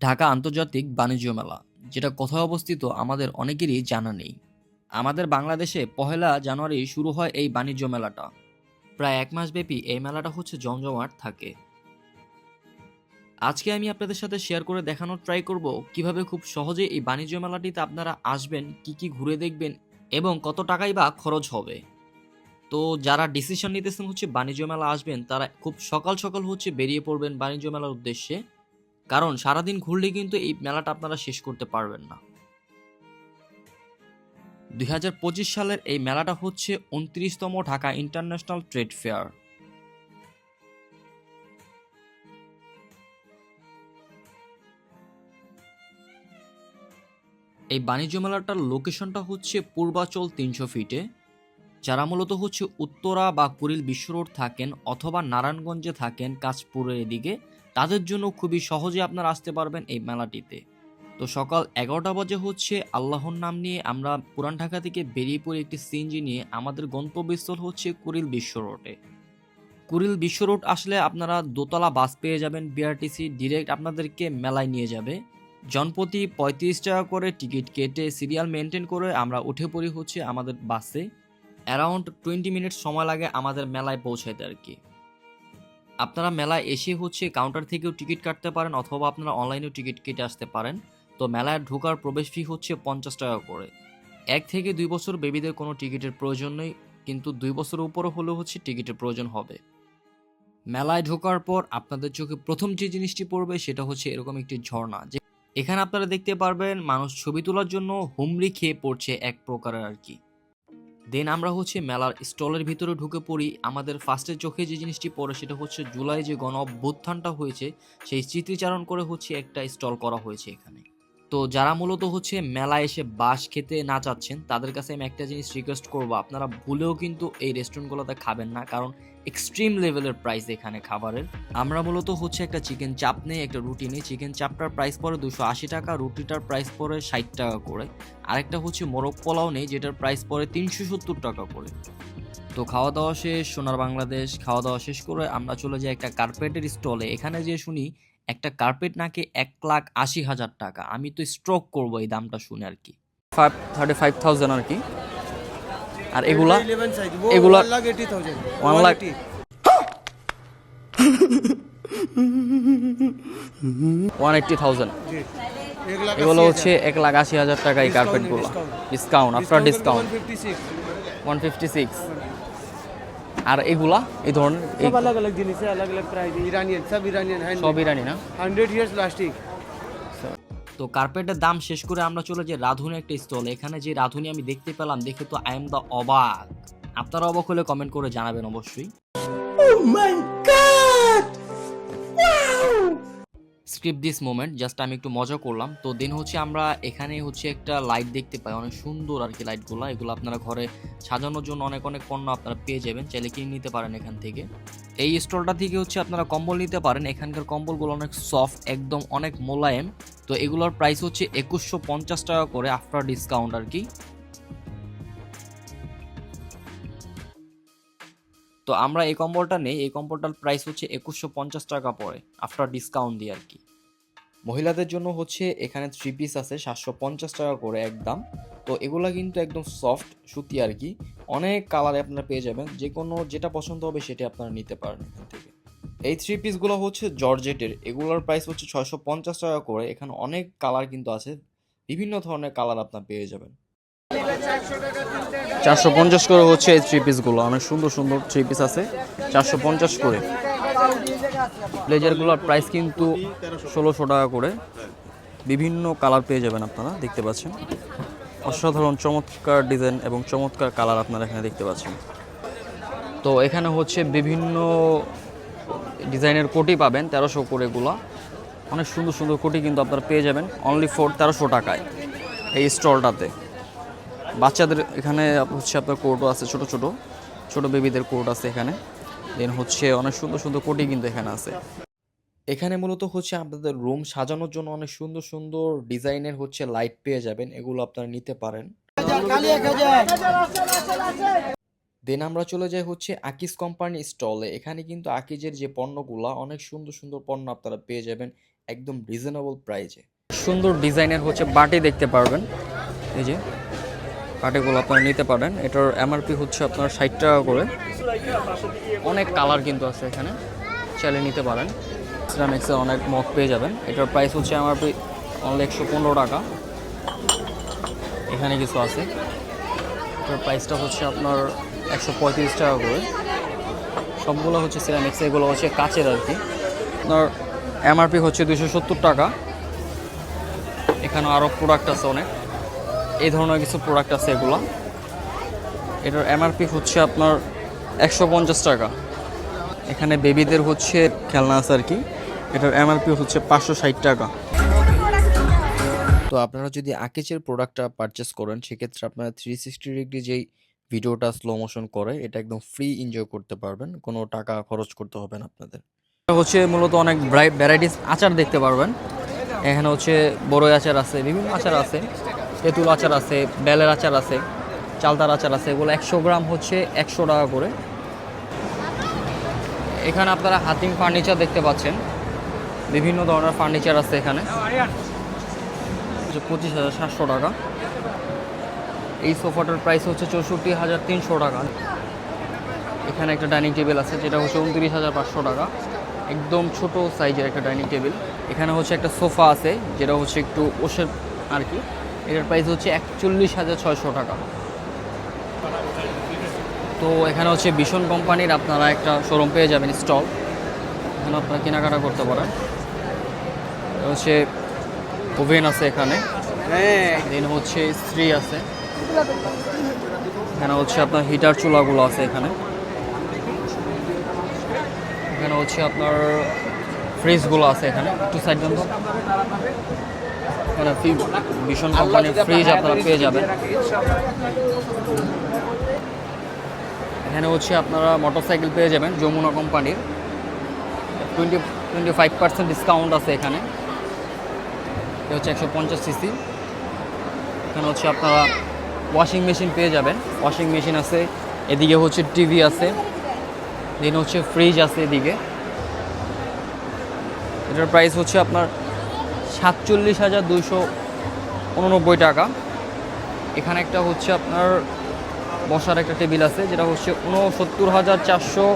ঢাকা আন্তর্জাতিক বাণিজ্য মেলা, যেটা কোথায় অবস্থিত আমাদের অনেকেরই জানা নেই। আমাদের বাংলাদেশে পহেলা জানুয়ারি শুরু হয় এই বাণিজ্য মেলাটা। প্রায় এক মাস ব্যাপী এই মেলাটা হচ্ছে জমজমাট থাকে। আজকে আমি আপনাদের সাথে শেয়ার করে দেখানোর ট্রাই করব কীভাবে খুব সহজে এই বাণিজ্য মেলাটিতে আপনারা আসবেন, কি কি ঘুরে দেখবেন এবং কত টাকাই বা খরচ হবে। তো যারা ডিসিশন নিতেছেন হচ্ছে বাণিজ্য মেলা আসবেন, তারা খুব সকাল সকাল হচ্ছে বেরিয়ে পড়বেন বাণিজ্য মেলার উদ্দেশ্যে। কারণ সারাদিন ঘুরলে কিন্তু এই মেলাটা আপনারা শেষ করতে পারবেন না। দুই হাজার পঁচিশ সালের এই মেলাটা হচ্ছে উনত্রিশতম ঢাকা ইন্টারন্যাশনাল ট্রেড ফেয়ার। এই বাণিজ্য মেলাটার লোকেশনটা হচ্ছে পূর্বাচল তিনশো ফিটে, যারা মূলত হচ্ছে উত্তরা বা কুড়িল বিশ্ব রোড থাকেন অথবা নারায়ণগঞ্জে থাকেন কাঁচপুরের এদিকে তাদের জন্য খুবই সহজে আপনারা আসতে পারবেন এই মেলাটিতে। তো সকাল এগারোটা বাজে হচ্ছে, আল্লাহর নাম নিয়ে আমরা পুরান ঢাকা থেকে বেরিয়ে পড়ে একটি সিএনজি নিয়ে। আমাদের গন্তব্যস্থল হচ্ছে কুড়িল বিশ্ব রোডে। কুড়িল বিশ্ব রোড আসলে আপনারা দোতলা বাস পেয়ে যাবেন বিআরটিসি ডিরেক্ট আপনাদেরকে মেলায় নিয়ে যাবে। জনপ্রতি পঁয়ত্রিশ টাকা করে টিকিট কেটে সিরিয়াল মেনটেন করে আমরা উঠে পড়ি হচ্ছে আমাদের বাসে। অ্যারাউন্ড টোয়েন্টি মিনিট সময় লাগে আমাদের মেলায় পৌঁছাইতে আর কি। আপনারা মেলায় এসে হচ্ছে কাউন্টার থেকেও টিকিট কাটতে পারেন অথবা আপনারা অনলাইনেও টিকিট কেটে আসতে পারেন। তো মেলায় ঢোকার প্রবেশ ফি হচ্ছে পঞ্চাশ টাকা করে। এক থেকে দুই বছর বেবিদের কোনো টিকিটের প্রয়োজন নেই, কিন্তু দুই বছর উপরও হলেও হচ্ছে টিকিটের প্রয়োজন হবে। মেলায় ঢোকার পর আপনাদের চোখে প্রথম যে জিনিসটি পড়বে সেটা হচ্ছে এরকম একটি ঝর্ণা। যে এখানে আপনারা দেখতে পারবেন মানুষ ছবি তোলার জন্য হুমড়ি খেয়ে পড়ছে এক প্রকারের আর কি। দেন আমরা হচ্ছে মেলার স্টলের ভিতরে ঢুকে পড়ি। আমাদের ফার্স্টের চোখে যে জিনিসটি পড়ে সেটা হচ্ছে জুলাই যে গণ অভ্যুত্থানটা হয়েছে, সেই স্মৃতিচারণ করে হচ্ছে একটা স্টল করা হয়েছে এখানে। তো যারা মূলত হচ্ছে মেলায় এসে বাস খেতে না চাচ্ছেন, তাদের কাছে আমি একটা জিনিস রিকোয়েস্ট করব। আপনারা ভুলেও কিন্তু এই রেস্টুরেন্টগুলোতে খাবেন না, কারণ এক্সট্রিম লেভেলের প্রাইস এখানে খাবারের। আমরা মূলত হচ্ছে একটা চিকেন চাপ নেই একটা রুটি নেই চিকেন চাপটার প্রাইস পড়ে দুশো আশি টাকা, রুটিটার প্রাইস পড়ে ষাট টাকা করে। আরেকটা হচ্ছে মোরগ পোলাও নেই যেটার প্রাইস পড়ে তিনশো সত্তর টাকা করে। তো খাওয়া দাওয়া শেষ, সোনার বাংলাদেশ, খাওয়া দাওয়া শেষ করে আমরা চলে যাই একটা কার্পেটের স্টলে এখানে যে শুনি, একটা কার্পেট নাকি এক লাখ আশি হাজার টাকা। আমি তো স্ট্রোক করব এই দামটা শুনে আর কি। ফাইভ থার্টি ফাইভ থাউজেন্ড আর কি। আর এগুলা এগুলা one lakh one eighty thousand এগুলো হচ্ছে এক লাখ আশি হাজার টাকা এই কার্পেটগুলো discount after discount one fifty six আর এগুলা এই ধরনের সব ইরানিয়ান সব ইরানিয়ান সব ইরানি না? হান্ড্রেড ইয়ার্স লাস্টিং তো কার্পেটের দাম শেষ করে আমরা চলে যে রাধুনি একটা স্টল এখানে যে রাধুনি আমি দেখতে পেলাম, দেখে তো আই এম দ্য অবাক। আপনারা অবাক হলে কমেন্ট করে জানাবেন অবশ্যই। স্ক্রিপ্ট দিস মোমেন্ট জাস্ট আমি একটু মজা করলাম। তো দেন হচ্ছে আমরা এখানে হচ্ছে একটা লাইট দেখতে পাই, অনেক সুন্দর আর কি লাইটগুলো এগুলো আপনারা ঘরে সাজানোর জন্য অনেক অনেক পণ্য আপনারা পেয়ে যাবেন, চাইলে কিনে নিতে পারেন এখান থেকে। এই স্টলটা থেকে হচ্ছে আপনারা কম্বল নিতে পারেন। এখানকার কম্বলগুলো অনেক সফট একদম অনেক মোলায়েম। তো এগুলোর প্রাইস হচ্ছে একুশশো পঞ্চাশ টাকা করে আফটার ডিসকাউন্ট আর কি। তো আমরা এই কম্বলটা নেই, এই কম্বলটার প্রাইস হচ্ছে একুশশো পঞ্চাশ টাকা পড়ে আফটার ডিসকাউন্ট দিয়ে আর কি। মহিলাদের জন্য হচ্ছে এখানে থ্রি পিস আছে, সাতশো পঞ্চাশ টাকা করে একদম তো এগুলা কিন্তু একদম সফট সুতি আর কি। অনেক কালারে আপনারা পেয়ে যাবেন যে কোনো যেটা পছন্দ হবে সেটা আপনারা নিতে পারেন এখান থেকে। এই থ্রি পিসগুলো হচ্ছে জর্জেটের, এগুলোর প্রাইস হচ্ছে ছয়শো পঞ্চাশ টাকা করে। এখানে অনেক কালার কিন্তু আছে, বিভিন্ন ধরনের কালার আপনার পেয়ে যাবেন। চারশো পঞ্চাশ করে হচ্ছে এই থ্রি পিসগুলো অনেক সুন্দর সুন্দর থ্রি পিস আছে, চারশো পঞ্চাশ করে। ব্লেজারগুলোর প্রাইস কিন্তু ষোলোশো টাকা করে। বিভিন্ন কালার পেয়ে যাবেন আপনারা, দেখতে পাচ্ছেন। অসাধারণ চমৎকার ডিজাইন এবং চমৎকার কালার আপনারা এখানে দেখতে পাচ্ছেন। তো এখানে হচ্ছে বিভিন্ন ডিজাইনের কোটি পাবেন, তেরোশো করে এগুলো অনেক সুন্দর সুন্দর কোটি কিন্তু আপনারা পেয়ে যাবেন অনলি ফোর তেরোশো টাকায় এই স্টলটাতে। বাচ্চাদের এখানে হচ্ছে আপনার কোর্টও আছে, ছোট ছোট ছোট বেবিদের কোর্ট আছে এখানে। দেন হচ্ছে অনেক সুন্দর সুন্দর কোটি কিন্তু এখানে আছে। এখানে মূলত হচ্ছে আপনাদের রুম সাজানোর জন্য অনেক সুন্দর সুন্দর ডিজাইনের হচ্ছে লাইট পেয়ে যাবেন, এগুলো আপনারা নিতে পারেন। দেন আমরা চলে যাই হচ্ছে আকিস কোম্পানি স্টলে। এখানে কিন্তু আকিজের যে পণ্যগুলা, অনেক সুন্দর সুন্দর পণ্য আপনারা পেয়ে যাবেন একদম রিজনেবল প্রাইজে সুন্দর ডিজাইনের হচ্ছে বাটি দেখতে পারবেন। এই যে বাটিগুলো আপনারা নিতে পারেন। এটার এমআরপি হচ্ছে আপনার ষাট টাকা করে। অনেক কালার কিন্তু আছে এখানে। চাইলে নিতে পারেন। সিরামিক্সে অনেক মগ পেয়ে যাবেন। এটার প্রাইস হচ্ছে এমআরপি অনলি একশো পনেরো টাকা। এখানে কিছু আছে। এটার প্রাইসটা হচ্ছে আপনার একশো পঁয়ত্রিশ টাকা করে। সবগুলো হচ্ছে সিরামিক্স, এগুলো হচ্ছে কাচের আর কি। আপনার এমআরপি হচ্ছে দুশো সত্তর টাকা। এখানে আরও প্রোডাক্ট আছে অনেক। এই ধরনের কিছু প্রোডাক্ট আছে এগুলো। এটার এমআরপি হচ্ছে আপনার একশো পঞ্চাশ টাকা। এখানে বেবিদের হচ্ছে খেলনা আছে আর কি। এটার এমআরপি হচ্ছে পাঁচশো ষাট টাকা। তো আপনারা যদি আকেচের প্রোডাক্টটা পারচেস করেন সেক্ষেত্রে আপনারা থ্রি সিক্সটি ডিগ্রি যেই ভিডিওটা স্লো মোশন করে এটা একদম ফ্রি এনজয় করতে পারবেন। কোনো টাকা খরচ করতে হবে না আপনাদের। হচ্ছে মূলত অনেক ভ্যারাইটিস আচার দেখতে পারবেন। এখানে হচ্ছে বড়ই আচার আছে বিভিন্ন আচার আছে। তেঁতুল আচার আছে, বেলের আচার আছে, চালতার আচার আছে, এগুলো একশো গ্রাম হচ্ছে একশো টাকা করে। এখানে আপনারা হাতিম ফার্নিচার দেখতে পাচ্ছেন। বিভিন্ন ধরনের ফার্নিচার আছে এখানে। পঁচিশ হাজার সাতশো টাকা। এই সোফাটার প্রাইস হচ্ছে চৌষট্টি হাজার তিনশো টাকা। এখানে একটা ডাইনিং টেবিল আছে, যেটা হচ্ছে উনত্রিশ হাজার পাঁচশো টাকা। একদম ছোট সাইজের একটা ডাইনিং টেবিল। এখানে হচ্ছে একটা সোফা আছে, যেটা হচ্ছে একটু ওষের আর কি। এটার প্রাইস হচ্ছে একচল্লিশ হাজার ছয়শো টাকা। তো এখানে হচ্ছে ভীষণ কোম্পানির আপনারা একটা শোরুম পেয়ে যাবেন স্টল এখানে আপনারা কেনাকাটা করতে পারেন। হচ্ছে ওভেন আছে এখানে। দেন হচ্ছে স্ত্রী আছে। এখানে হচ্ছে আপনার হিটার চুলাগুলো আছে এখানে। এখানে হচ্ছে আপনার ফ্রিজগুলো আছে এখানে। একটু সাইড ফি- ভীষণ কোম্পানির ফ্রিজ আপনারা পেয়ে যাবেন। এখানে হচ্ছে আপনারা মোটরসাইকেল পেয়ে যাবেন যমুনা কোম্পানির twenty twenty five percent discount আছে এখানে। এটা হচ্ছে একশো পঞ্চাশ সিসি এখানে হচ্ছে আপনারা ওয়াশিং মেশিন পেয়ে যাবেন। ওয়াশিং মেশিন আছে এদিকে হচ্ছে টিভি আছে। দেন হচ্ছে ফ্রিজ আছে এদিকে। এটার প্রাইস হচ্ছে আপনার সাতচল্লিশ হাজার দুইশো উননব্বই টাকা। এখানে একটা হচ্ছে আপনার বসার একটা টেবিল আছে, যেটা হচ্ছে উনসত্তর হাজার চারশো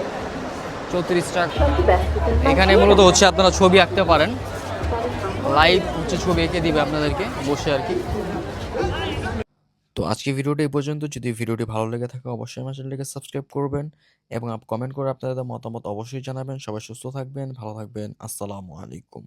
চৌত্রিশ টাকা। এখানে মূলত হচ্ছে আপনারা ছবি আঁকতে পারেন। লাইভ হচ্ছে ছবি এঁকে দিবে আপনাদেরকে, বসে আর কি। তো আজকে ভিডিওটা এই পর্যন্ত। যদি ভিডিওটি ভালো লেগে থাকে, অবশ্যই আমার চ্যানেলটিকে সাবস্ক্রাইব করবেন এবং কমেন্ট করে আপনাদের মতামত অবশ্যই জানাবেন। সবাই সুস্থ থাকবেন, ভালো থাকবেন। আসসালামু আলাইকুম।